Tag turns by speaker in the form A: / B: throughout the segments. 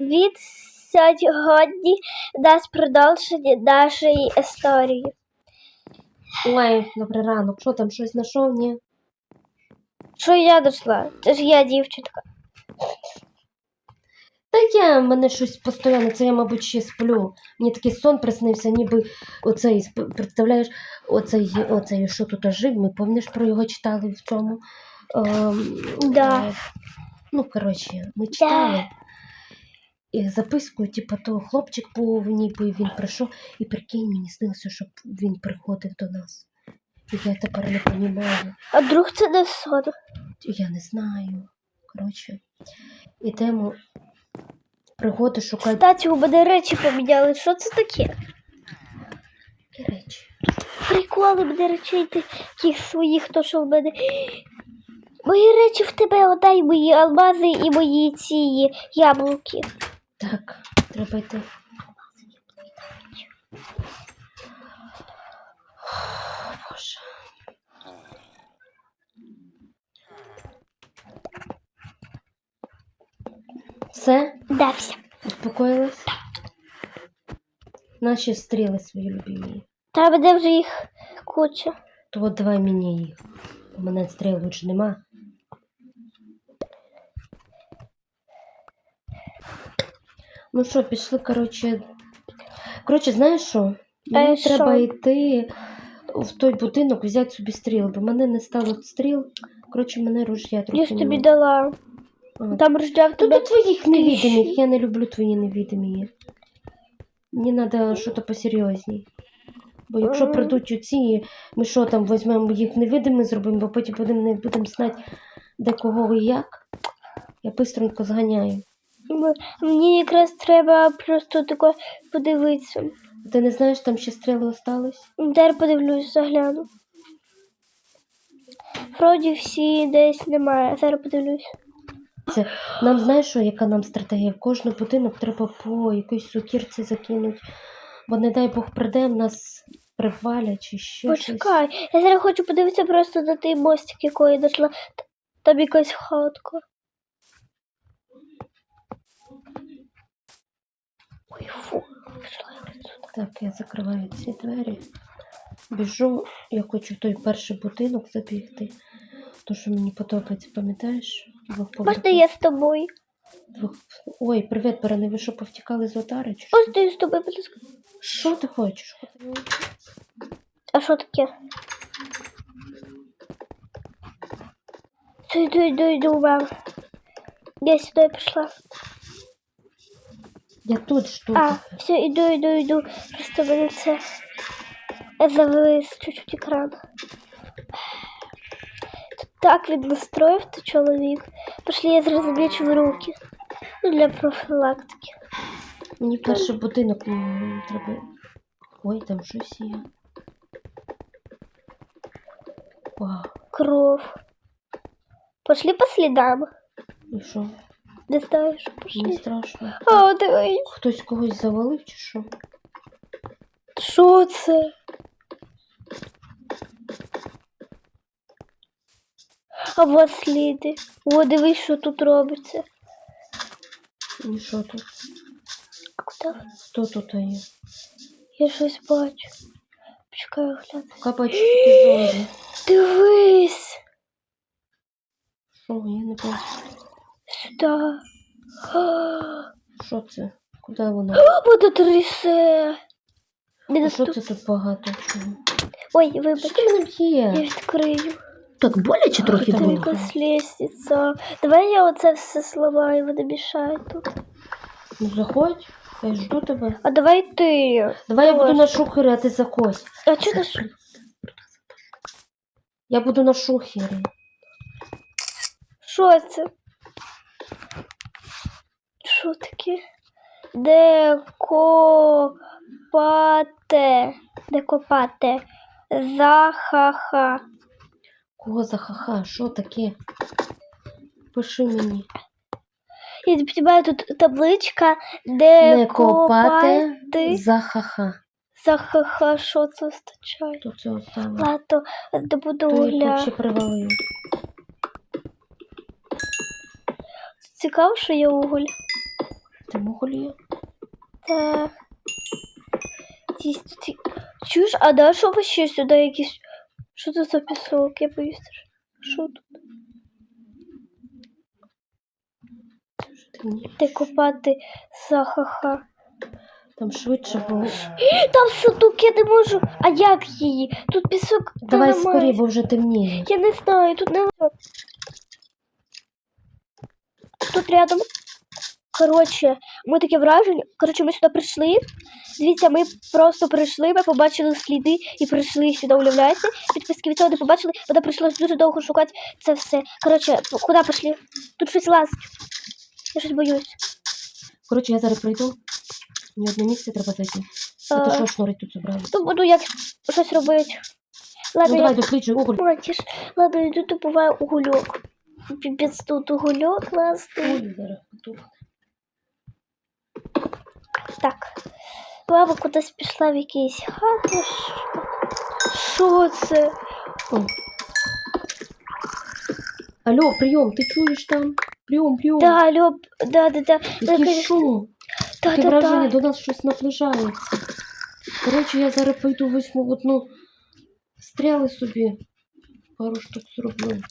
A: від сьогодні дасть продовження нашої історії.
B: Ой, добрий ранок. Що там, щось знайшов? Ні?
A: Що я дійшла? Це ж я дівчинка.
B: Та я, мене щось постійно, це я, мабуть, ще сплю. Мені такий сон приснився, ніби оцей, представляєш, оцей, оцей, що тут жив, ми пам'ятаєш, про його читали в цьому. Ем,
A: Да.
B: е, ну, коротше, ми читали. Записку, типу, то хлопчик був, ніби він прийшов, і прикинь, мені снилося, щоб він приходив до нас. І я тепер не розумію.
A: А друг це не сон.
B: Я не знаю. Коротше, ідемо пригоди шукати
A: Кстати, у мене речі поміняли. Що це таке?
B: Які речі.
A: Приколи мене речей таких своїх, то що в мене. Мої речі в тебе отдай мої алмази і мої ці яблуки.
B: Так, треба йти. Боже. Все?
A: Да, все.
B: Успокоїлась? Наші стріли свої любимі.
A: Та мене вже їх куча.
B: То от давай мені їх. У мене стріл більше нема. Ну що, пішли, коротше. Коротше, знаєш що? Мені
A: Е,
B: треба
A: що?
B: йти в той будинок, взяти собі стріл, бо мене не стало стріл. Коротше, мене ружья трохи
A: Я ж тобі дала.
B: А,
A: Там рождав
B: Тут
A: тебе.
B: до твоїх невидимих,
A: ще-
B: я не люблю твої невидимі. Мені треба щось посерйозній. Бо якщо
A: Ага.
B: прийдуть оці, ми що там візьмемо їх невидимі зробимо, бо потім будемо не будемо знати, де кого і як. Я бистренько зганяю.
A: Мені якраз треба просто тако подивитися.
B: Ти не знаєш, там ще стріли остались?
A: Зараз подивлюсь, загляну. Вроді всі десь немає. Зараз подивлюсь.
B: Це нам знаєш, що, яка нам стратегія? В кожний будинок треба по якоїсь сукірці закинути. Бо не дай Бог прийде, нас привалять чи ще щось.
A: Почекай, я зараз хочу подивитися просто на той мостик, який я дійшла. Там якась хатка. Ой, фу.
B: Так, я закриваю ці двері. Біжу, я хочу в той перший будинок забігти. То, що мені подобається, пам'ятаєш?
A: Можна я з тобою?
B: Двох... Ой, привіт, барани, ви що повтікали з отари? Чи?
A: Можна я з тобою, будь ласка?
B: Що ти хочеш?
A: А що таке? Йду, йду, йду, мам. Я сюди пішла.
B: Я тут що
A: А,
B: таке?
A: все, йду, йду, йду. Просто мене це завис чуть-чуть екран. Тут так він настроїв, то чоловік. Пошли, я в руки. Ну, для профілактики.
B: Мені перший будинок треба. Ой, там щось є. Вау,
A: Кров. Пошли по слідам.
B: і що?
A: Не знаю, що пошли.
B: страшно.
A: О, дивись.
B: Хтось когось завалив чи що?
A: Що це? А вот сліди. О, дивись, що тут робиться.
B: І що тут?
A: А куди?
B: Хто тут є?
A: Я щось бачу. Почекай огляд.
B: Капач такі зомбі.
A: Дивись
B: Що, я не бачу.
A: Сюди.
B: Що це? Куди?
A: Воно трясе. Не
B: А що це тут багато?
A: Ой,
B: Що
A: вибач.
B: ти мене
A: Я відкрию.
B: Так боляче трохи було.
A: якась лестниця. Давай я оце все зламаю, воно мішає тут.
B: Ну заходь, я жду тебе.
A: А давай ти.
B: Давай я буду на шухері, а ти заходь.
A: А чого ти ж?
B: Я буду на шухері.
A: Що це? Що таке? Де копати? Де копати? Захаха.
B: Кого за ха-ха? Що таке? Пиши мені.
A: Я не тут табличка, де
B: Не копати
A: копати.
B: за ха-ха.
A: Захаха, що це означає?
B: Хто це оставив?
A: Ладно, добуду
B: Хто їх
A: угля.
B: привалив?
A: Цікаво, що є уголь.
B: Ти моголія?
A: Так. Чуєш, а да, що ви ще сюди якісь... Що це за пісок? Я боюсь. Що тут? Ти купати за-ха-ха.
B: Там швидше, бо.
A: Там сундук, я не можу. А як її? Тут пісок.
B: Давай скоріше, бо вже темніє.
A: Я не знаю, тут не Тут рядом. Коротше, ми таке враження. Коротше, ми сюди прийшли. Дивіться, ми просто прийшли, ми побачили сліди і прийшли сюди, уявляєте? Підписки від цього не побачили, вона прийшлось дуже довго шукати це все. Коротше, куди пішли? Тут щось лазить. Я щось боюсь.
B: Коротше, я зараз прийду. Мені одне місце треба зайти. А
A: А.
B: що шнурить тут зібралися?
A: То буду як щось робити.
B: Ну
A: Ладно,
B: давай
A: я
B: досліджуй уголь.
A: Бачиш, ладно, йду добуваю угольок. Піпець тут угольок класний.
B: Уголь зараз тут.
A: Так. Баба кудись пішла в якісь хати. Що це?
B: О. Алло, прийом, ти чуєш там? Прийом, прийом.
A: Да, алло, да, да, да. Да,
B: Який
A: конечно.
B: шум?
A: Да,
B: Таке
A: да,
B: враження,
A: да.
B: до нас щось наближається. Коротше, я зараз пойду візьму одну стріли собі. Пару штук зроблю.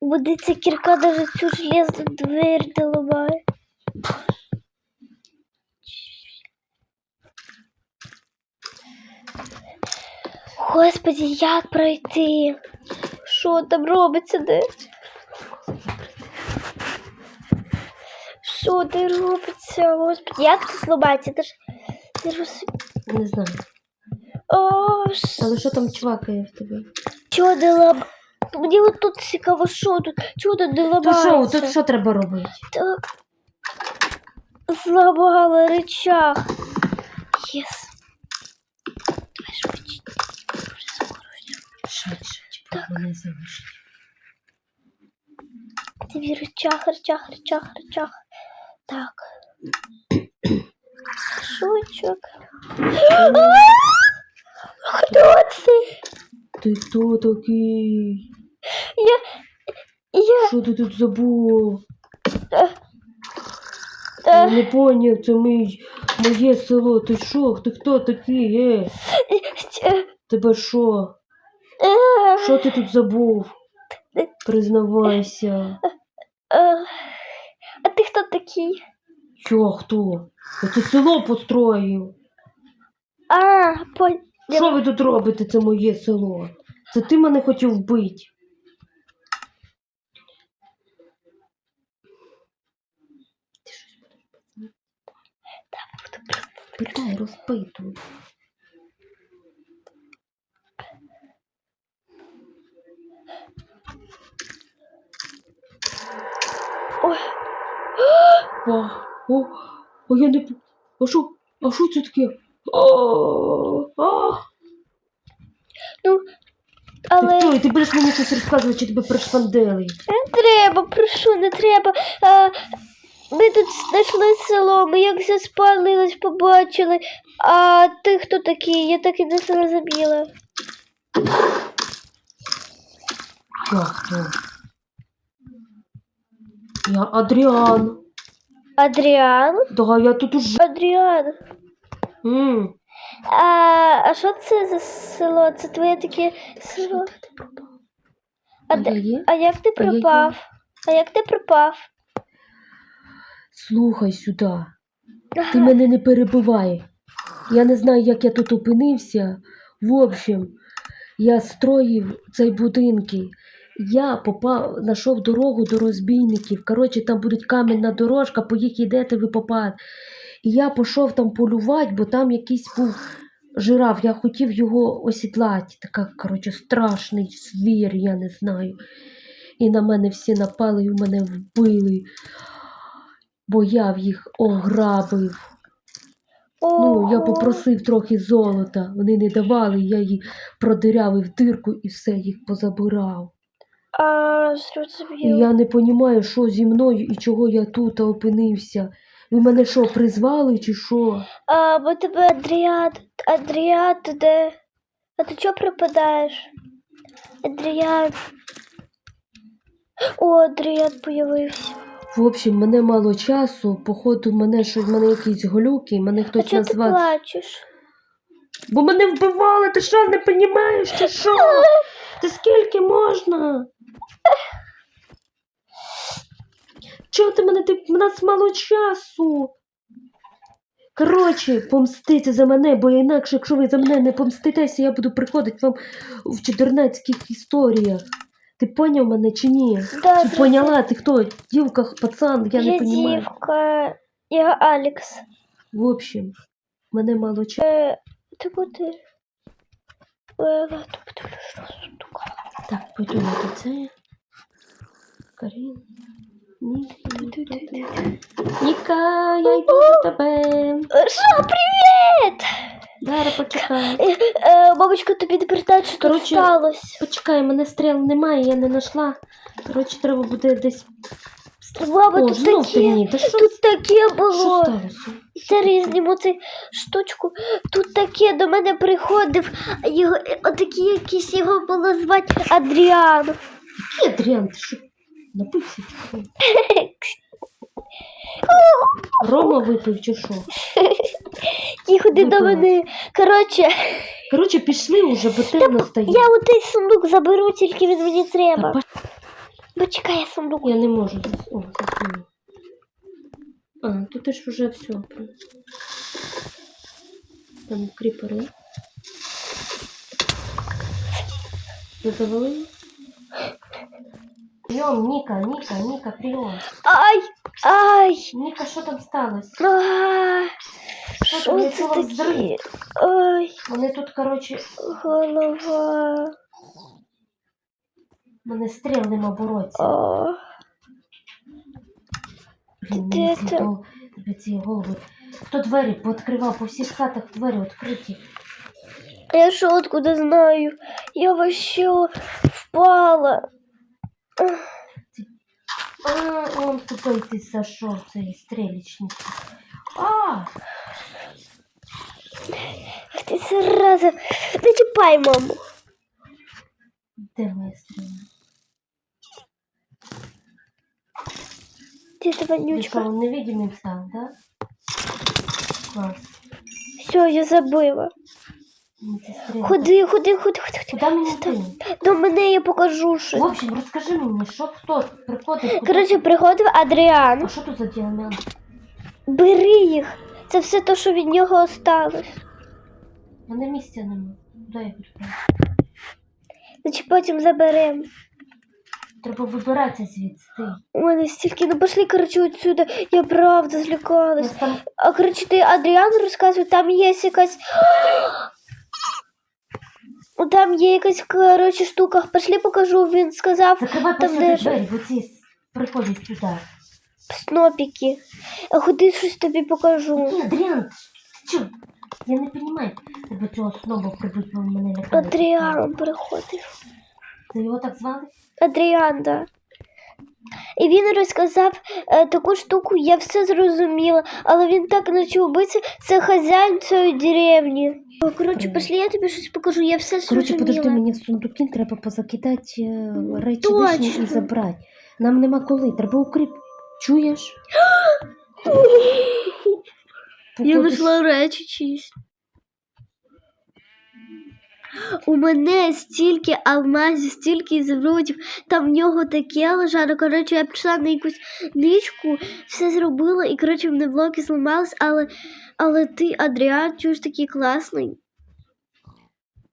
A: Буде ця кірка даже цю железну двері не Господи, як пройти? Що там робиться, де? Що де робиться? Господи, як це зламається? Ти ж не роз...
B: Не знаю.
A: О, ш...
B: Але що там чвакає в тебе?
A: Чого не лам... Мені от тут цікаво, що тут? Чого тут не
B: То
A: ламається?
B: що, тут що треба робити?
A: Так. Зламала рычаг. Єс. Давай швидше. Вже скоро
B: Швидше, чекай, мене залишить.
A: Тобі рычаг, рычаг, рычаг, рычаг. Так. Шучок. Хто це?
B: Ти хто такий?
A: Я... Я...
B: Що ти тут забув?
A: Е,
B: Я
A: е,
B: не поняв, це мій, моє село. Ти що? Ти хто такий? Е?
A: е,
B: Тебе що? Що ти тут забув? Признавайся.
A: е. А ти хто такий?
B: Що, хто? Я це село построїв.
A: А, по...
B: Що ви тут робите? Це моє село. Це ти мене хотів вбити. Питай, розпитуй.
A: Ой.
B: А, о, о, я не... А що? А що це таке? А, а.
A: Ну, але...
B: хто? І ти будеш мені щось розказувати, чи тебе пришпанделить?
A: Не треба, прошу, не треба. А, ми тут знайшли село, ми як все спалилось, побачили. А ти хто такий? Я так і не зрозуміла.
B: Я хто? Я Адріан.
A: Адріан?
B: Да, я тут уже.
A: Адріан.
B: М.
A: А, а що це за село? Це твоє таке село? А,
B: А
A: де-
B: я є?
A: а як ти
B: А я є.
A: пропав? А як ти пропав?
B: Слухай сюди. Ти мене не перебивай. Я не знаю, як я тут опинився. В общем, я строїв цей будинки. Я попав, знайшов дорогу до розбійників. Коротше, там буде каменна дорожка, по їх йдете, ви попад. І я пішов там полювати, бо там якийсь був жираф. Я хотів його осідлати. Така, коротше, страшний звір, я не знаю. І на мене всі напали, і мене вбили, бо я в їх ограбив. Ну, я попросив трохи золота, вони не давали, я її продирявив дирку і все їх позабирав.
A: А,
B: І
A: зрозуміло.
B: я не розумію, що зі мною і чого я тут опинився. Ви мене що, призвали чи що?
A: А, бо тебе Адріан, ти де? А ти чого пропадаєш? Адріан. О, Адріан появився.
B: В общем, мене мало часу, походу, мене щось, в мене якісь глюки, мене
A: А
B: хтось
A: чого ти плачеш?
B: Бо мене вбивали, ти що не розумієш, чи що? Ти скільки можна? Чого ти мене ти в нас мало часу? Коротше, помстити за мене, бо інакше, якщо ви за мене не помститеся, я буду приходити вам в чудернацьких історіях. Ти поняв мене чи ні?
A: Да,
B: Чи поняла ти хто? Дівка, пацан, я не
A: Я
B: розумію.
A: дівка, я Алекс.
B: В общем, мене мало часу.
A: Е, ти куди? Е, ладно, подивлюсь.
B: Так, пойдемо до це. Карін. Ні. Ніка, я йду до тебе.
A: Що, привіт!
B: Дара, почекай.
A: Е, е, бабочка тобі не передає, що тут сталося.
B: Почекай, мене стріл немає, я не знайшла. Коротше, треба буде десь.
A: Баба,
B: О,
A: тут
B: знов
A: таке.
B: Та що,
A: тут таке було.
B: сталося?
A: Це різному цю штучку. Тут таке до мене приходив, його, е, отакі якісь його було звати Адріан.
B: Який Адріан, ти що? Напився чи що? Рома випив чи що?
A: І ходи до
B: Випила.
A: мене. Коротше,
B: Коротше, пішли уже, бо темно стає.
A: я отей сундук заберу, тільки він мені
B: Та
A: треба.
B: Па-
A: Почекай, я сундук.
B: Я не можу. О, заснула. А, тут ти ж вже все. Там кріпери. Ви завалили? Прийом, Ніка, Ніка, Ніка, прийом.
A: Ай! Ай!
B: Ніка, що там сталося?
A: А,
B: Що
A: Що
B: я
A: це
B: чула
A: таке? Ой,
B: Вони тут, коротше,
A: голова.
B: Мене стріл нема бороться.
A: О, де
B: ці
A: це?
B: тебе ці голови. Хто двері пооткривав? По всіх хатах двері відкриті.
A: я що откуда знаю? Я вообще впала.
B: А, он тупий ти зайшов, цей стрілічник. А,
A: зараза. Не чіпай, маму.
B: де моя
A: Ти
B: що,
A: вонючка.
B: він невидимий став, да? Клас.
A: Все, я
B: ці стріли.
A: Ходи, ходи, ходи, ходи. ходи.
B: Куди мені йти?
A: До мене я покажу
B: В общем, розкажи мені, що хто приходить? куди-
A: Коротше, приходив Адріан.
B: А що тут за діамент?
A: Бери їх. Це все те, що від нього осталось.
B: Мене місця нема. Куди я підправлю?
A: Значить, потім заберемо.
B: Треба вибиратися звідси. Ти.
A: У мене стільки, ну пошли, коротше, отсюда. Я правда злякалась.
B: там
A: А коротше, ти Адріан розказує, там є якась. Там є якась, коротше, штука. Пошли покажу, він сказав
B: закривай
A: там де
B: двері, бо ці приходять сюди.
A: снопіки. А ходи щось тобі покажу.
B: Ні, Адріан, ти чо? Я не розумію. Тебе цього снова прибуть, бо мене лякали.
A: Адріан приходив.
B: Його так звали?
A: Адріан, да. І він розказав е, таку штуку, я все зрозуміла, але він так наче убивця, це хазяїн цієї деревні. Коротше,
B: Привіт.
A: я тобі щось покажу, я все
B: Коротше,
A: зрозуміла.
B: подожди, мені в сундуки треба позакидати е, речі
A: Точно.
B: лишні і забрати. Нам нема коли, треба укріп. Чуєш? Походу,
A: речі чиїсь. У мене стільки алмазів, стільки ізумрудів, там в нього таке лежало. Коротше, я прийшла на якусь ничку, все зробила, і коротше в мене блоки зламались, але, але ти, Адріан, чуєш такий класний.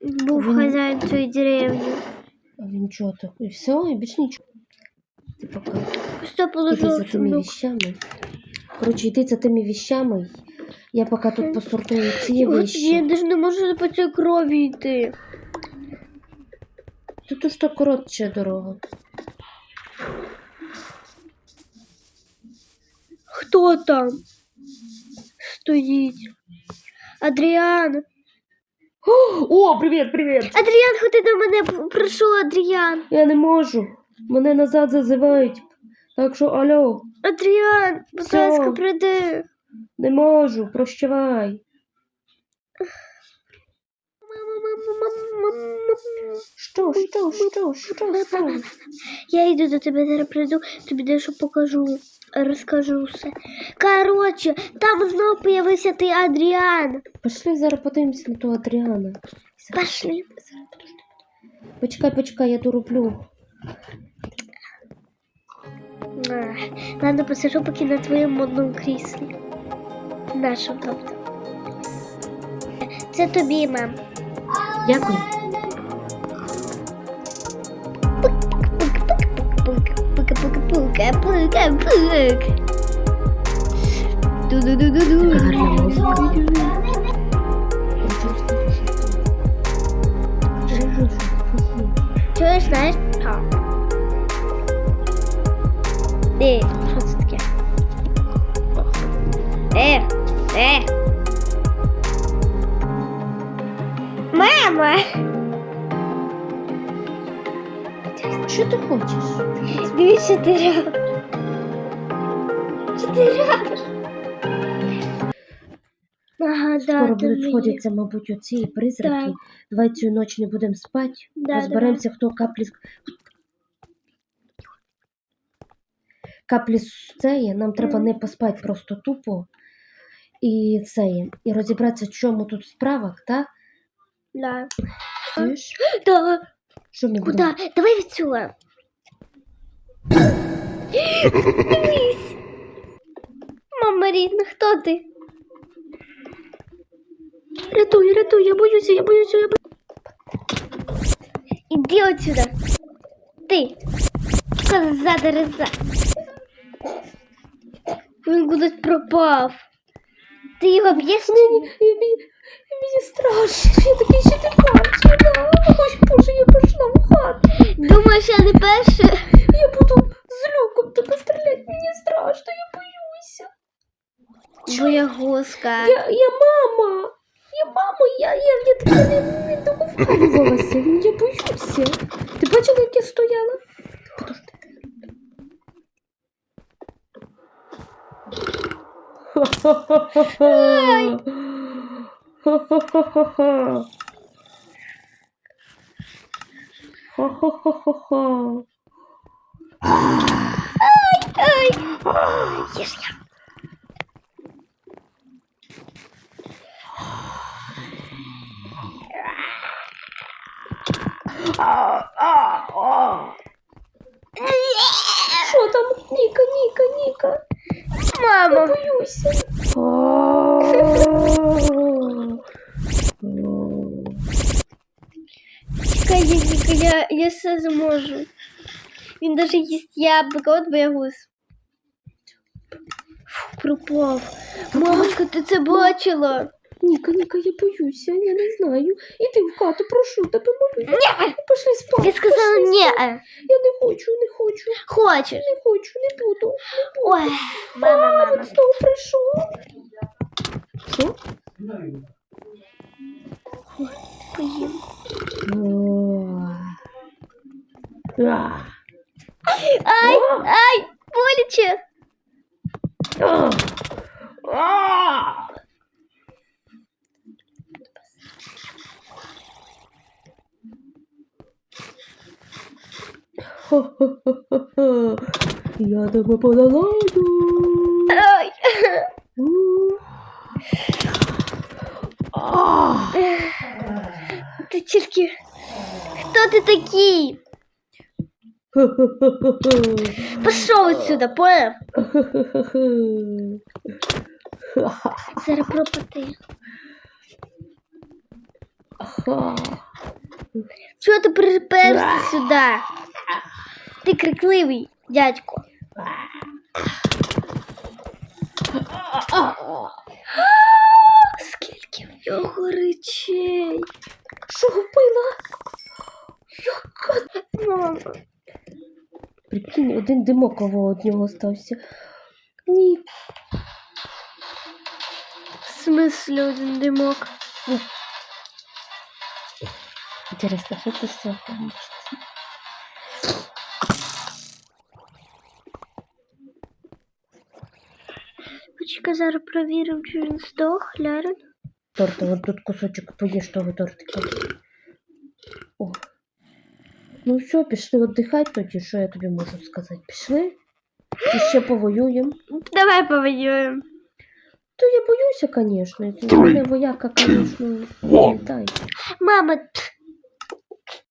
A: Був
B: Він-
A: хазяїн цієї деревні.
B: А він чого так? І все, і більш нічого. Ти поки іди
A: положила
B: за тими віщами. Коротше, йди за тими віщами. Я поки тут посортую ці
A: Господи, я навіть не можу по цій крові йти.
B: Тут уж то коротша дорога.
A: Хто там? Стоїть. Адріан.
B: О, привіт, привіт!
A: Адріан, ходи до мене, прошу, Адріан.
B: Я не можу. Мене назад зазивають. Так що, алло,
A: Адріан, будь ласка, прийди.
B: Не можу, прощавай. Що, що, що, що сталося?
A: Я йду до тебе зараз прийду, тобі дещо покажу, розкажу все. Коротше, там знов появився ти Адріан.
B: Пішли зараз подивимося на того Адріана. Зараз,
A: Пошли.
B: Зараз, подожди. Почекай, почекай, я дороблю.
A: Ах, Ладно, посижу поки на твоєму модному кріслі. Нашому, тобто. Це тобі, мам.
B: Дякую.
A: Ду-ду-ду-ду-ду.
B: Гарна музика.
A: Чуєш, знаєш? Так. Е, Е, е. Мама!
B: Що ти хочеш?
A: Дивись, що ти робиш. Що ти робиш? Ага,
B: Скоро будуть
A: мені.
B: сходитися, мабуть, оці призраки.
A: Так.
B: Давай цю ніч не будемо спати.
A: Да,
B: Розберемося, хто каплі з. Каплі з цієї, нам треба не поспати просто тупо. І це є. І розібратися, в чому тут справа, так?
A: Да.
B: Чуєш?
A: Да.
B: Що ми будемо?
A: Куда? Давай. Дивись. Мама рідна, хто ти? Рятуй, рятуй, я боюся, я боюся, я боюся. Іди отсюда. Ти. Коза дереза. Він кудись пропав. Ти його б'єш?
B: Мені, мені, мені страшно, я такий ще не бачила. Ой, Боже, я пішла в хату.
A: Думаєш, я не перша?
B: Я буду з люком тебе стріляти, мені страшно, я боюся.
A: Боягузка.
B: Я, я мама. Я мама, я, я, я таке не, не договарювалася. Я боюся. Ти бачила, як я стояла? Що там? Ніка, Ніка, Ніка.
A: Мама.
B: Боюся.
A: Чекай, Ніка, я, я все зможу. Він даже їсть яблуко, от боягуз. Пропав. Мамочка, ти це бачила?
B: Ніка, Ніка, я боюся, я не знаю. Іди в хату, прошу тебе, молю.
A: Ні!
B: Пішли спати.
A: Я сказала
B: пішли
A: ні.
B: спати. Я не хочу, не хочу,
A: Хочеш.
B: не хочу, не буду.
A: Ой, мама,
B: А,
A: мама.
B: він знову прийшов. Що?
A: Поїм.
B: А.
A: Ай, ай, боляче.
B: А. А. Ха-ха-ха-ха. Я тебе поналаду.
A: Ай. Ти тільки. Хто ти такий? Пішов отсюда, поняв? Зараз пропади.
B: Ха.
A: Чого ти приперся сюди? Ти крикливий, дядько. Скільки в нього речей?
B: Що вбила? Яка?
A: Мама.
B: Прикинь, один димок від нього стався. Ні.
A: В смислі один димок?
B: Інтересно, що це з
A: Почекай, зараз провіримо, чи він здох, глянемо.
B: Торта, от тут кусочок поїж того тортика. О. Ну все, пішли віддихати тоді, що я тобі можу сказати. Пішли? І ще повоюємо.
A: Давай повоюємо.
B: То я боюся, звісно. Мене вояка, звісно.
A: Мама,